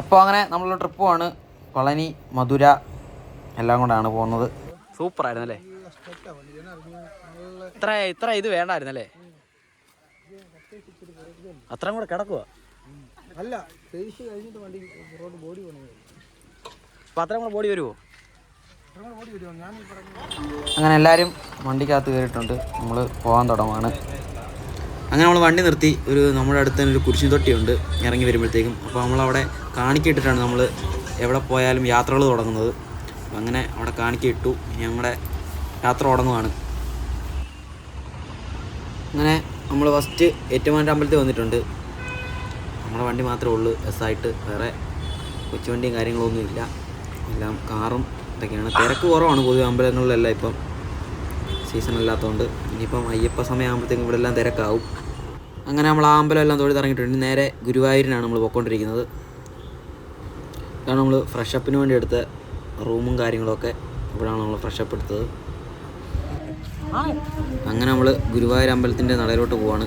അപ്പോൾ അങ്ങനെ നമ്മളൊരു ട്രിപ്പ് പോവാണ്. പളനി മധുര എല്ലാം കൊണ്ടാണ് പോകുന്നത്. സൂപ്പർ ആയിരുന്നു അല്ലേ ഇത്ര ഇത്ര ഇത് വേണ്ടായിരുന്നല്ലേ? അത്രയും കൂടെ കിടക്കുക അല്ല കഴിഞ്ഞിട്ട് വണ്ടി റോഡ് ബോഡി അപ്പം അത്രയും കൂടെ ബോഡി വരുമോ ബോഡി വരുമോ ഞാൻ ഈ അങ്ങനെ എല്ലാവരും വണ്ടിക്കകത്ത് കയറിയിട്ടുണ്ട്. നമ്മൾ പോകാൻ തുടങ്ങുകയാണ് അങ്ങനെ നമ്മൾ വണ്ടി നിർത്തി. ഒരു നമ്മുടെ അടുത്ത് തന്നെ ഒരു കുരിശിൻ തൊട്ടിയുണ്ട്. ഇറങ്ങി വരുമ്പോഴത്തേക്കും. അപ്പോൾ നമ്മളവിടെ കാണിക്കിട്ടിട്ടാണ് നമ്മൾ എവിടെ പോയാലും യാത്രകൾ തുടങ്ങുന്നത്. അങ്ങനെ അവിടെ കാണിക്കിട്ടു ഇനി ഞങ്ങളുടെ യാത്ര തുടങ്ങുവാണ്. അങ്ങനെ നമ്മൾ ഫസ്റ്റ് ഏറ്റുമാന്റെ അമ്പലത്തിൽ വന്നിട്ടുണ്ട്. നമ്മുടെ വണ്ടി മാത്രമേ ഉള്ളൂ. ബസ്സായിട്ട് വേറെ കൊച്ചുവണ്ടിയും കാര്യങ്ങളൊന്നും ഇല്ല. എല്ലാം കാറും ഇതൊക്കെയാണ്. തിരക്ക് കുറവാണ് പൊതുവെ അമ്പലങ്ങളിലെല്ലാം ഇപ്പം. സീസൺ അല്ലാത്തതുകൊണ്ട് ഇനിയിപ്പം അയ്യപ്പ സമയമാകുമ്പോഴത്തേക്കും ഇവിടെ എല്ലാം തിരക്കാവും. അങ്ങനെ നമ്മൾ ആ അമ്പലം എല്ലാം തൊഴുതിറങ്ങിയിട്ടുണ്ട്. നേരെ ഗുരുവായൂരിനാണ് നമ്മൾ പോയിക്കൊണ്ടിരിക്കുന്നത്. ഇതാണ് നമ്മൾ ഫ്രഷ് അപ്പിന് വേണ്ടി എടുത്ത റൂമും കാര്യങ്ങളൊക്കെ ഇവിടെയാണ് നമ്മൾ ഫ്രഷ് അപ്പ് എടുത്തത്. അങ്ങനെ നമ്മൾ ഗുരുവായൂർ അമ്പലത്തിന്റെ നടയിലോട്ട് പോവാണ്.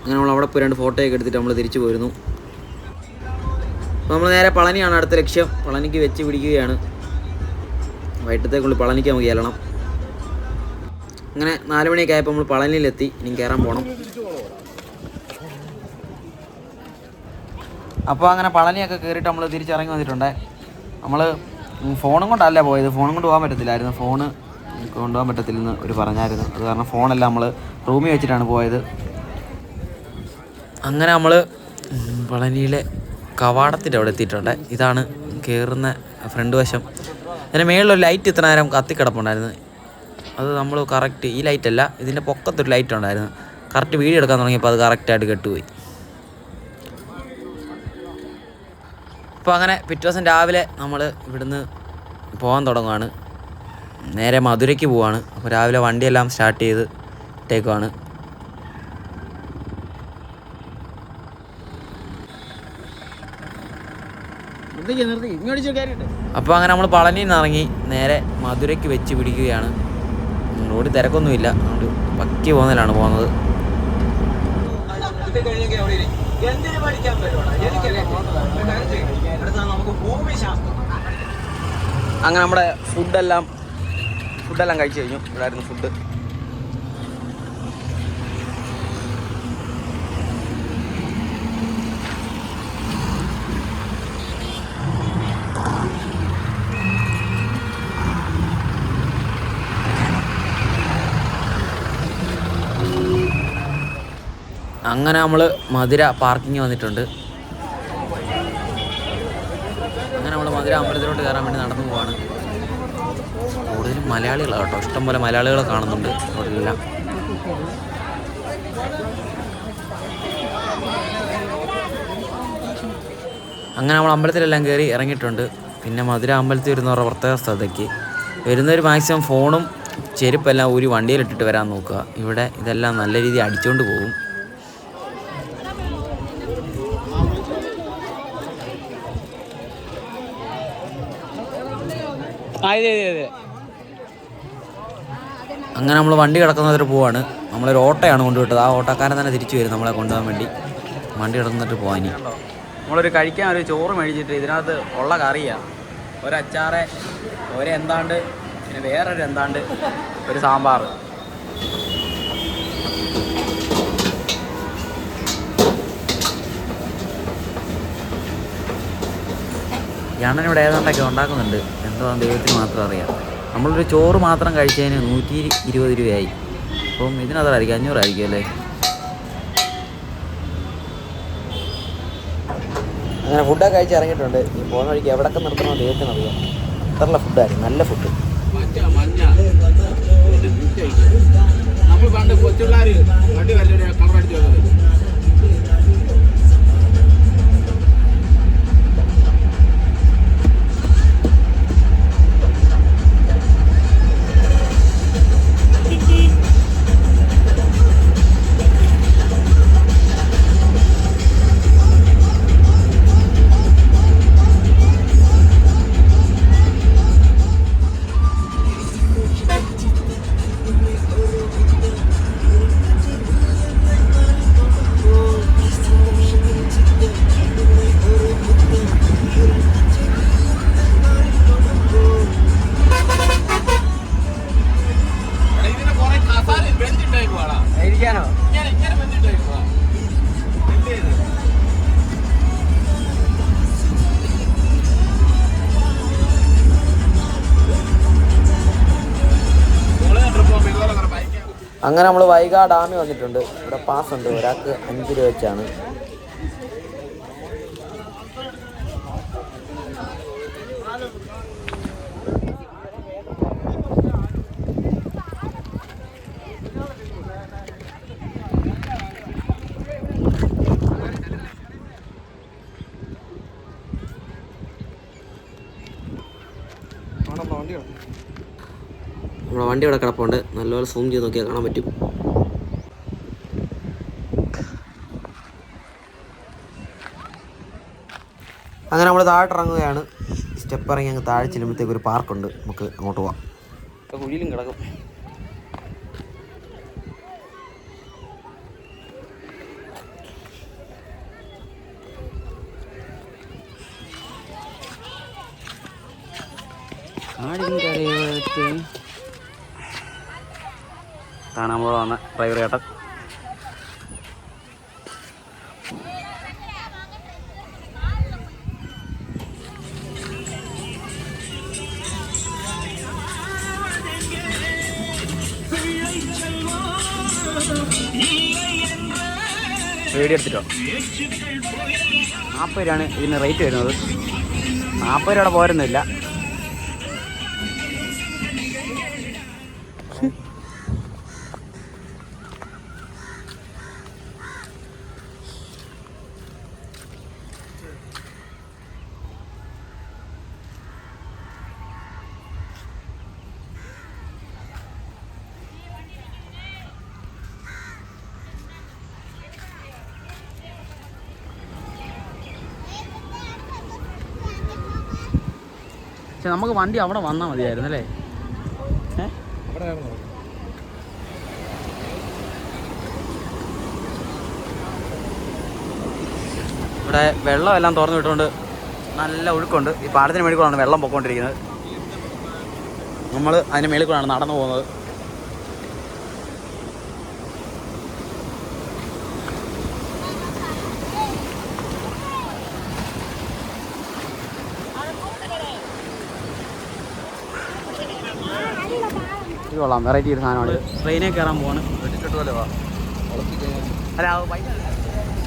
അങ്ങനെ നമ്മൾ അവിടെ പോയി രണ്ട് ഫോട്ടോയൊക്കെ എടുത്തിട്ട് നമ്മൾ തിരിച്ചു പോയിരുന്നു നമ്മൾ നേരെ പളനിയാണ് അടുത്ത ലക്ഷ്യം. പളനിക്ക് വെച്ച് പിടിക്കുകയാണ്. വൈകിട്ടത്തേക്കുള്ളിൽ പളനിക്ക് നമുക്ക് കയറണം അങ്ങനെ നാല് മണിയൊക്കെ ആയപ്പോൾ നമ്മൾ പളനിയിലെത്തി. ഇനി കയറാൻ പോകണം അപ്പോൾ അങ്ങനെ പളനിയൊക്കെ കയറിയിട്ട് നമ്മൾ തിരിച്ചിറങ്ങി വന്നിട്ടുണ്ട്. നമ്മൾ ഫോണും കൊണ്ടല്ല പോയത്. ഫോണും കൊണ്ട് പോകാൻ പറ്റത്തില്ലായിരുന്നു. ഫോണ് കൊണ്ടുപോകാൻ പറ്റത്തില്ലെന്ന് ഒരു പറഞ്ഞായിരുന്നു. അത് കാരണം ഫോണെല്ലാം നമ്മൾ റൂമിൽ വെച്ചിട്ടാണ് പോയത്. അങ്ങനെ നമ്മൾ പളനിയിലെ കവാടത്തിന്റെ അവിടെ എത്തിയിട്ടുണ്ട്. ഇതാണ് കയറുന്ന ഫ്രണ്ട് വശം. അതിന് മേളിലൊരു ലൈറ്റ് ഇത്ര നേരം കത്തിക്കിടപ്പുണ്ടായിരുന്നു. അത് നമ്മൾ കറക്റ്റ് ഈ ലൈറ്റല്ല ഇതിന്റെ പൊക്കത്തൊരു ലൈറ്റ് ഉണ്ടായിരുന്നു. കറക്റ്റ് വീഡിയോ എടുക്കാൻ തുടങ്ങിയപ്പോൾ അത് കറക്റ്റായിട്ട് കെട്ടുപോയി. അപ്പോൾ അങ്ങനെ പിറ്റേ ദിവസം രാവിലെ നമ്മൾ ഇവിടുന്ന് പോകാൻ തുടങ്ങുകയാണ് നേരെ മധുരയ്ക്ക് പോവാണ്. അപ്പോൾ രാവിലെ വണ്ടിയെല്ലാം സ്റ്റാർട്ട് ചെയ്ത് ഇട്ടേക്കുവാണ്. അപ്പോൾ അങ്ങനെ നമ്മൾ പളനിയിൽ നിന്ന് ഇറങ്ങി നേരെ മധുരയ്ക്ക് വെച്ച് പിടിക്കുകയാണ്. റോഡ് തിരക്കൊന്നുമില്ല. അതുകൊണ്ട് പക്കി പോകുന്നതിലാണ് പോകുന്നത്. അങ്ങനെ നമ്മുടെ ഫുഡെല്ലാം ഫുഡെല്ലാം കഴിച്ചു കഴിഞ്ഞു. ഇവിടെ ആയിരുന്നു ഫുഡ്. അങ്ങനെ നമ്മൾ മധുര പാർക്കിങ് വന്നിട്ടുണ്ട്. അങ്ങനെ അമ്പലത്തിലോട്ട് കയറാൻ വേണ്ടി നടന്നു പോവാണ്. കൂടുതലും മലയാളികളാണ് കേട്ടോ. ഇഷ്ടംപോലെ മലയാളികളെ കാണുന്നുണ്ട് റോഡിലെല്ലാം അങ്ങനെ നമ്മൾ അമ്പലത്തിലെല്ലാം കയറി ഇറങ്ങിയിട്ടുണ്ട്. പിന്നെ മധുര അമ്പലത്തിൽ വരുന്നവരുടെ പ്രത്യേക സ്ഥലത്തേക്ക്. വരുന്നവർ മാക്സിമം ഫോണും ചെരുപ്പെല്ലാം ഒരു വണ്ടിയിലിട്ടിട്ട് വരാൻ നോക്കുക. ഇവിടെ ഇതെല്ലാം നല്ല രീതിയിൽ അടിച്ചുകൊണ്ട് പോകും അതെ അതെ അതെ അങ്ങനെ നമ്മൾ വണ്ടി കിടക്കുന്നവർ പോവാണ്. നമ്മളൊരു ഓട്ടോയാണ് കൊണ്ടുവിട്ടത്. ആ ഓട്ടോക്കാരൻ തന്നെ തിരിച്ചു വരും നമ്മളെ കൊണ്ടുപോകാൻ വേണ്ടി. വണ്ടി കിടന്നിട്ട് പോകാൻ ഇനി. നമ്മളൊരു കഴിക്കാൻ ഒരു ചോറ് മേടിച്ചിട്ട് ഇതിനകത്ത് ഉള്ള കറിയാണ് ഒരു ഒരെന്താണ്ട് ഒരു എന്താണ്ട് പിന്നെ വേറൊരു എന്താണ്ട് ഒരു സാമ്പാർ ഈ അണ്ണൻ ഇവിടെ ഏതാണ്ടൊക്കെ ഉണ്ടാക്കുന്നുണ്ട്. എന്തോ ദൈവത്തിന് മാത്രം അറിയാം. നമ്മളൊരു ചോറ് മാത്രം കഴിച്ചതിന് നൂറ്റി ഇരുപത് രൂപയായി. അപ്പം ഇതിനകത്തായിരിക്കും അഞ്ഞൂറായിരിക്കും അല്ലേ? അങ്ങനെ ഫുഡൊക്കെ കഴിച്ച് ഇറങ്ങിയിട്ടുണ്ട്. ഈ പോകുന്ന വഴിക്ക് എവിടൊക്കെ നിർത്തണോ ദൈവത്തിന് അറിയാം. അത്രയുള്ള ഫുഡായിരുന്നു നല്ല ഫുഡ്. നമ്മൾ പണ്ട് കൊച്ചുപിള്ളാര് വണ്ടി വല്ലൊരു കളർ അങ്ങനെ നമ്മൾ വൈകാ ഡാമിൽ വന്നിട്ടുണ്ട്. ഇവിടെ പാസ് ഉണ്ട് ഒരാൾക്ക് അഞ്ച് രൂപ വെച്ചാണ്. വണ്ടി ഇവിടെ കിടപ്പുണ്ട്. നല്ലപോലെ സൂം ചെയ്ത് നോക്കിയാൽ കാണാൻ പറ്റും. അങ്ങനെ നമ്മൾ താഴെ ഇറങ്ങുകയാണ് സ്റ്റെപ്പ് ഇറങ്ങി അങ്ങ് താഴെ ചെല്ലുമ്പോഴത്തേക്ക് ഒരു പാർക്കുണ്ട്. നമുക്ക് അങ്ങോട്ട് പോവാം. കുഴിയിലും കിടക്കും. കാടിൻകരയത്ത് കാണാൻ പോലെ വന്ന ഡ്രൈവർ ചേട്ടൻ വീഡിയോ എടുത്തിട്ടോ? നാൽപ്പത് രൂപയാണ് ഇതിന് റേറ്റ് വരുന്നത്. നാൽപ്പത് രൂപയുടെ പോരുന്നില്ല പക്ഷെ നമുക്ക് വണ്ടി അവിടെ വന്നാൽ മതിയായിരുന്നു അല്ലേ? ഇവിടെ വെള്ളം എല്ലാം തുറന്നു വിട്ടുകൊണ്ട് നല്ല ഒഴുക്കുണ്ട്. ഈ പാടത്തിന് മേളിൽ കൂടാണ് വെള്ളം പൊക്കോണ്ടിരിക്കുന്നത്. നമ്മൾ അതിന് മേളിൽ കൂടാണ് നടന്നു പോകുന്നത്. ഇത് കൊള്ളാം. വെറൈറ്റി ഒരു സാധനമാണ്. ട്രെയിനിൽ കയറാൻ പോവാണ്.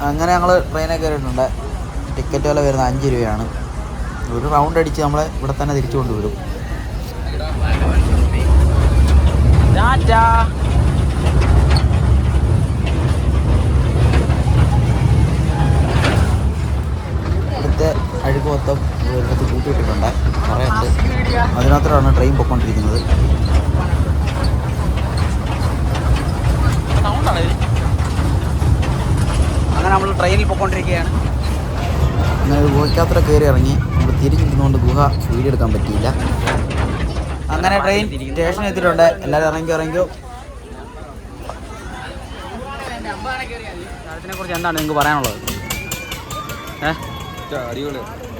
അങ്ങനെ ഞങ്ങൾ ട്രെയിനിൽ കയറിയിട്ടുണ്ട്. ടിക്കറ്റ് വില വരുന്നത് അഞ്ച് രൂപയാണ്. ഒരു റൗണ്ട് അടിച്ച് നമ്മളെ ഇവിടെ തന്നെ തിരിച്ചു കൊണ്ടുവരും. ടാറ്റാ ഇവിടുത്തെ അഴുക്ക് മൊത്തം ഒരിടത്ത് കൂട്ടിയിട്ടിട്ടുണ്ട് കുറേ ഉണ്ട് അതിനകത്താണ് ട്രെയിൻ പൊയ്ക്കൊണ്ടിരിക്കുന്നത് അങ്ങനെ നമ്മൾ ട്രെയിനിൽ പോയിക്കൊണ്ടിരിക്കുകയാണ് അങ്ങനെ ഒരു ഗുഹയ്ക്കകത്ര കയറി ഇറങ്ങി. നമ്മൾ തിരിഞ്ഞിരുന്നുകൊണ്ട് ഗുഹ വീഡിയോ എടുക്കാൻ പറ്റിയില്ല. അങ്ങനെ ട്രെയിൻ സ്റ്റേഷനിൽ എത്തിയിട്ടുണ്ട്. എല്ലാവരും ഇറങ്ങിയോ ഇറങ്ങിയോ അതിനെ കുറിച്ച് എന്താണ് നിങ്ങൾക്ക് പറയാനുള്ളത്? ഏ?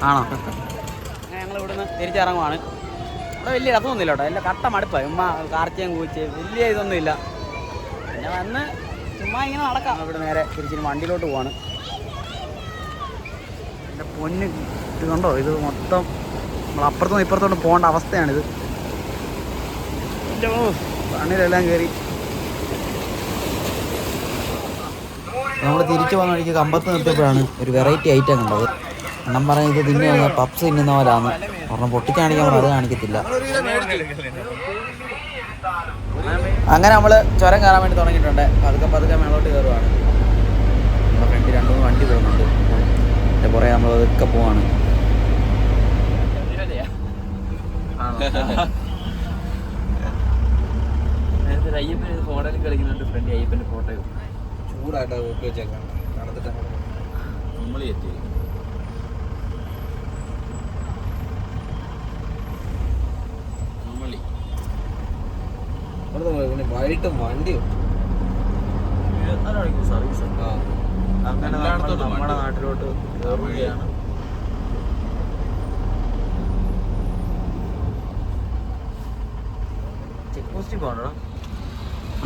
ആണോ? അങ്ങനെ ഞങ്ങൾ ഇവിടുന്ന് തിരിച്ചിറങ്ങുവാണ്. ഇവിടെ വലിയ രസമൊന്നുമില്ല കേട്ടോ. എല്ലാം കട്ട മടുപ്പായി ഉമ്മ കാർച്ചയും കൂച്ച് വലിയ ഇതൊന്നും ഇല്ല. പിന്നെ വന്ന് ചുമ്മാ ഇങ്ങനെ നടക്കാം. ഇവിടെ നേരെ തിരിച്ചിന് വണ്ടിയിലോട്ട് പോവാണ്. എന്റെ പൊന്ന് ഇത് കണ്ടോ? ഇത് മൊത്തം നമ്മൾ അപ്പുറത്തും ഇപ്പുറത്തോട്ട് പോകേണ്ട അവസ്ഥയാണിത്. കണ്ണിലെല്ലാം കയറി നമ്മൾ തിരിച്ചു പോകുന്ന വഴിക്ക് കമ്പത്ത് നിർത്തിയപ്പോഴാണ് ഒരു വെറൈറ്റി ഐറ്റം കണ്ടത്. എണ്ണം പറഞ്ഞത് തിന്നുന്ന പപ്സ് തിന്നുന്ന ഒരെണ്ണം പൊട്ടി കാണിക്കാൻ അത് കാണിക്കത്തില്ല. അങ്ങനെ നമ്മൾ ചുരം കയറാൻ വേണ്ടി തുടങ്ങിയിട്ടുണ്ട്. പതുക്കെ പതുക്കെ മേളോട്ട് കയറുവാണ്. നമ്മുടെ ഫ്രണ്ട് രണ്ട് മൂന്ന് വണ്ടി പോകുന്നുണ്ട്. എന്റെ പുറകെ നമ്മൾ അതൊക്കെ പോവാണ്. അയ്യപ്പൻ ഫോണിൽ കളിക്കുന്നുണ്ട്. ഫ്രണ്ട് അയ്യപ്പന്റെ ഫോട്ടോ. ചൂടായിട്ട് വെക്ക് വെച്ചേക്കാം തണുത്തിട്ട് നമ്മൾ എത്തി വൈകിട്ട് വണ്ടി സർവീസ് അങ്ങനെ നമ്മൾ നമ്മുടെ നാട്ടിലോട്ട് കയറുകയാണ്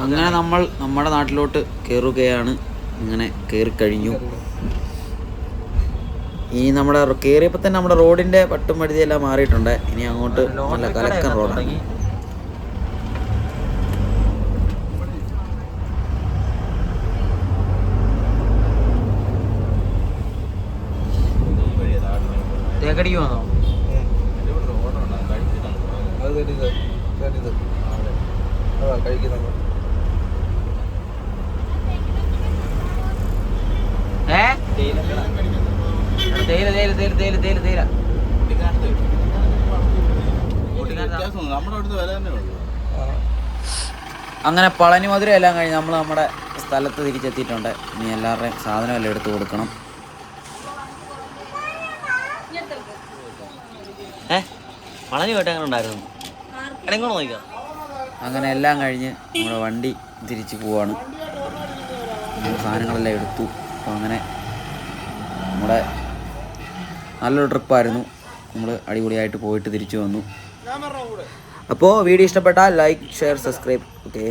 അങ്ങനെ നമ്മൾ നമ്മുടെ നാട്ടിലോട്ട് കയറുകയാണ് ഇങ്ങനെ കയറി കഴിഞ്ഞു. ഇനി നമ്മുടെ കയറിയപ്പോൾ തന്നെ നമ്മുടെ റോഡിന്റെ പട്ടും പഴുതിയെല്ലാം മാറിയിട്ടുണ്ട്. ഇനി അങ്ങോട്ട് നല്ല കലക്കൻ റോഡാണ് അടിക്കുവാന്നോ അത് തരുത് തരുത് അതാ കഴിക്കുന്നത് ഏ തേയില തേയില തേയില തേയില തേയില തേയില. നമ്മുടെ അവിടുത്തെ വില തന്നെ ഉള്ളൂ. അങ്ങനെ പളനി മധുരം എല്ലാം കഴിഞ്ഞ് നമ്മൾ നമ്മുടെ സ്ഥലത്ത് തിരിച്ചെത്തിയിട്ടുണ്ട്. ഇനി എല്ലാവരുടെയും സാധനമെല്ലാം എടുത്തു കൊടുക്കണം. ഏ? പളനി പോയിട്ട് അങ്ങനെ ഉണ്ടായിരുന്നു? എടങ്ങോട്ട് നോക്കാം അങ്ങനെ എല്ലാം കഴിഞ്ഞ് നമ്മുടെ വണ്ടി തിരിച്ചു പോവാണ്. സാധനങ്ങളെല്ലാം എടുത്തു. അപ്പോൾ അങ്ങനെ നമ്മുടെ നല്ലൊരു ട്രിപ്പായിരുന്നു. നമ്മൾ അടിപൊളിയായിട്ട് പോയിട്ട് തിരിച്ചു വന്നു. അപ്പോൾ വീഡിയോ ഇഷ്ടപ്പെട്ടാൽ ലൈക്ക് ഷെയർ സബ്സ്ക്രൈബ് ഓക്കെ